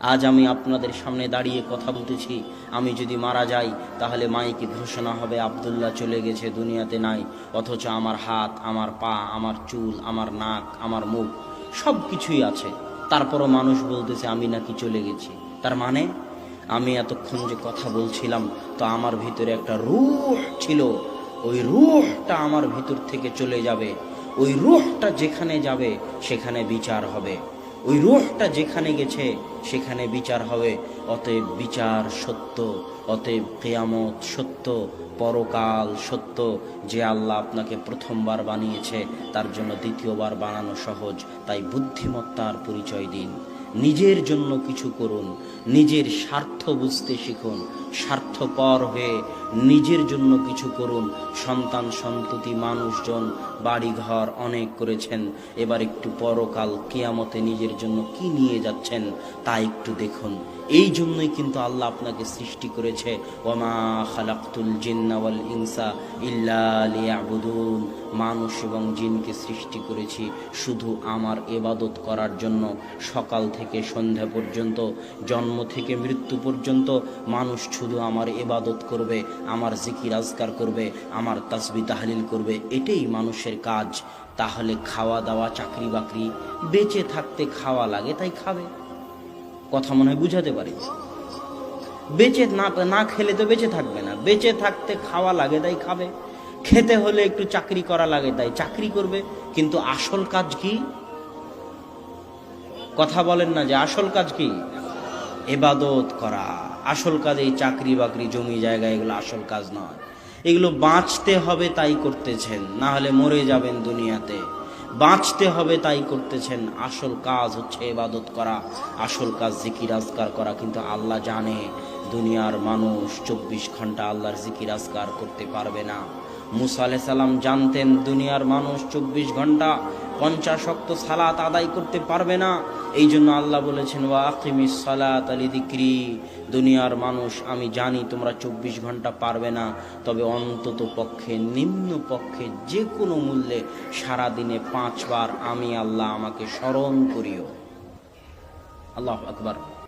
আজ আমি আপনাদের সামনে দাঁড়িয়ে কথা বলতেছি। আমি যদি মারা যাই, তাহলে মাইকে ঘোষণা হবে? আবদুল্লাহ চলে গেছে দুনিয়াতে নাই, অথচ আমার হাত, আমার পা, আমার চুল, আমার নাক, আমার মুখ সব কিছুই আছে। তারপরও মানুষ বলতেছে, আমি নাকি চলে গেছি। তার মানে আমি এতক্ষণ যে কথা বলছিলাম, তো আমার ভিতরে একটা রুহ ছিল। ওই রুহটা আমার ভিতর থেকে চলে যাবে। ওই রুহটা যেখানে যাবে, সেখানে বিচার হবে। ওই রুহটা যেখানে গেছে, সেখানে বিচার হবে। অতএব বিচার সত্য, অতএব কেয়ামত সত্য, পরকাল সত্য। যে আল্লাহ আপনাকে প্রথমবার বানিয়েছে, তার জন্য দ্বিতীয়বার বানানো সহজ, তাই বুদ্ধিমত্তার পরিচয় দিন। নিজের জন্য কিছু করুন, নিজের স্বার্থ বুঝতে শিখুন, স্বার্থপর হয়ে নিজের জন্য কিছু করুন। সন্তান, সন্ততি, মানুষজন, বাড়িঘর অনেক করেছেন। এবার একটু পরকাল, কেয়ামতে নিজের জন্য কি নিয়ে যাচ্ছেন তা একটু দেখুন। এই জন্যই কিন্তু আল্লাহ আপনাকে সৃষ্টি করেছে। ওমা খালাক্তুল জিন্নাওয়াল ইনসা ইল্লা লিয়াবুদুন। মানুষ এবং জিনকে সৃষ্টি করেছি শুধু আমার এবাদত করার জন্য। সকাল থেকে সন্ধ্যা পর্যন্ত, জন্ম থেকে মৃত্যু পর্যন্ত মানুষ শুধু আমার এবাদত করবে। আমার জিকির আজকার করবে, আমার তাসবি তাহলিল করবে, এটাই মানুষের কাজ। তাহলে খাওয়া দাওয়া চাকরি বাকরি বেঁচে থাকতে খাওয়া লাগে, তাই খাবে। কথা মনে হয় বুঝাতে পারি? বেঁচে না না খেলে তো বেঁচে থাকবে না। বেঁচে থাকতে খাওয়া লাগে, তাই খাবে। খেতে হলে একটু চাকরি করা লাগে, তাই চাকরি করবে। কিন্তু আসল কাজ কি? কথা বলেন না যে আসল কাজ কি? এবাদত করা। আসল কাজ এই চাকরি বাকরি, জমি জায়গা, এগুলো আসল কাজ নয়। এগুলো বাঁচতে হবে তাই করতেছেন, না হলে মরে যাবেন দুনিয়াতে। বাঁচতে হবে তাই করতেছেন, আসল কাজ হচ্ছে এবাদত করা, আসল কাজ জিকির আজকার করা। কিন্তু আল্লাহ জানে, দুনিয়ার মানুষ চব্বিশ ঘণ্টা আল্লাহর জিকির আজকার করতে পারবে না। মুসা সালাম জানতেন, দুনিয়ার মানুষ চব্বিশ ঘণ্টা পঞ্চাশ অক্ত সালাত আদায় করতে পারবে না। এই জন্য আল্লাহ বলেছেন, ওয়া সালাত আলি দিক্রি দুনিয়ার মানুষ, আমি জানি তোমরা চব্বিশ ঘণ্টা পারবে না, তবে অন্তত পক্ষে, নিম্ন পক্ষে যে কোনো মূল্যে সারাদিনে পাঁচবার আমি আল্লাহ আমাকে স্মরণ করিও। আল্লাহ আকবার।